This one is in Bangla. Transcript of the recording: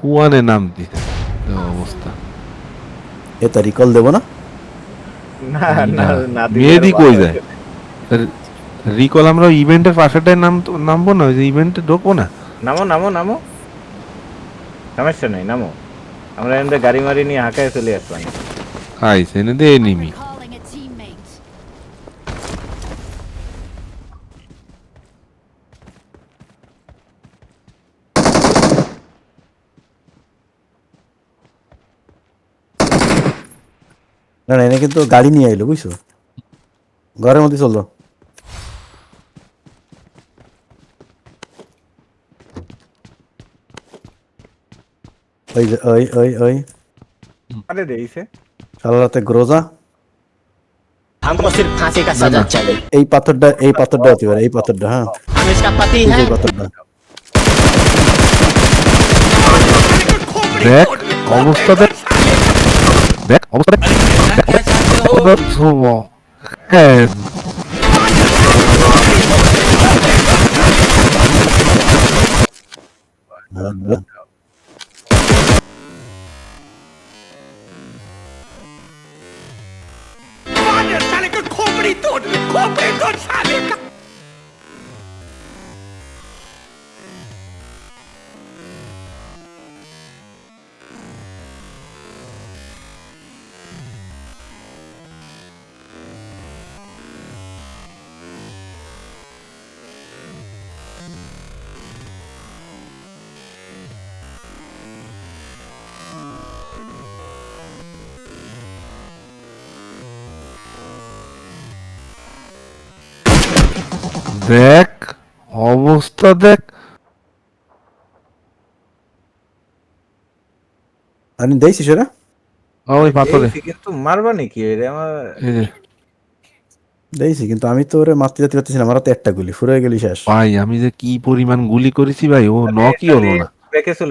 কুয়ানে নাম দিছে তো অবস্থা। এটা রিকল দেবো না? না না না দিলে কই যায়? রিকল আমরা ইভেন্টের পাশেটায় নাম নামবো না ওই যে ইভেন্টে ঢোকবো না? নামো নামো নামো। সমস্যা নেই নামো। আমরা এখান গাড়ি মারি নিয়ে হাঁকায় চলে আসব। হাই সেনে দে এনিমি না না এনে কিন্তু গাড়ি নিয়ে আইলো বুঝছো ঘরের মধ্যে চললো ওই যে ওই ওই ওই আরে দেইছে সারা রাতে গ্রোজা हमको सिर्फ फांसी का सजा चले এই পাথরটা এই পাথরটা হতে পারে এই পাথরটা হ্যাঁ हम इसका पति এই যে है পাথরটা দেখ অবস্থা দেখ দেখ অবস্থা দেখ Wonderful. Yes. ชาเลก็โคบริตุดโคบริตุดชาเลก็ দেখ অবস্থা দেখ। আমি দেখছি সেটা ওই পাথরে। দেইছি, কিন্তু মারবা নাকি? এটা আমার দেখছি কিন্তু আমি তো ওরে মারতে যেতে পারতেছি না আমার তো একটা গুলি ফুরে গেলি শেষ। ভাই আমি যে কি পরিমাণ গুলি করেছি ভাই ও নকই হলো না। ব্যাকে চলে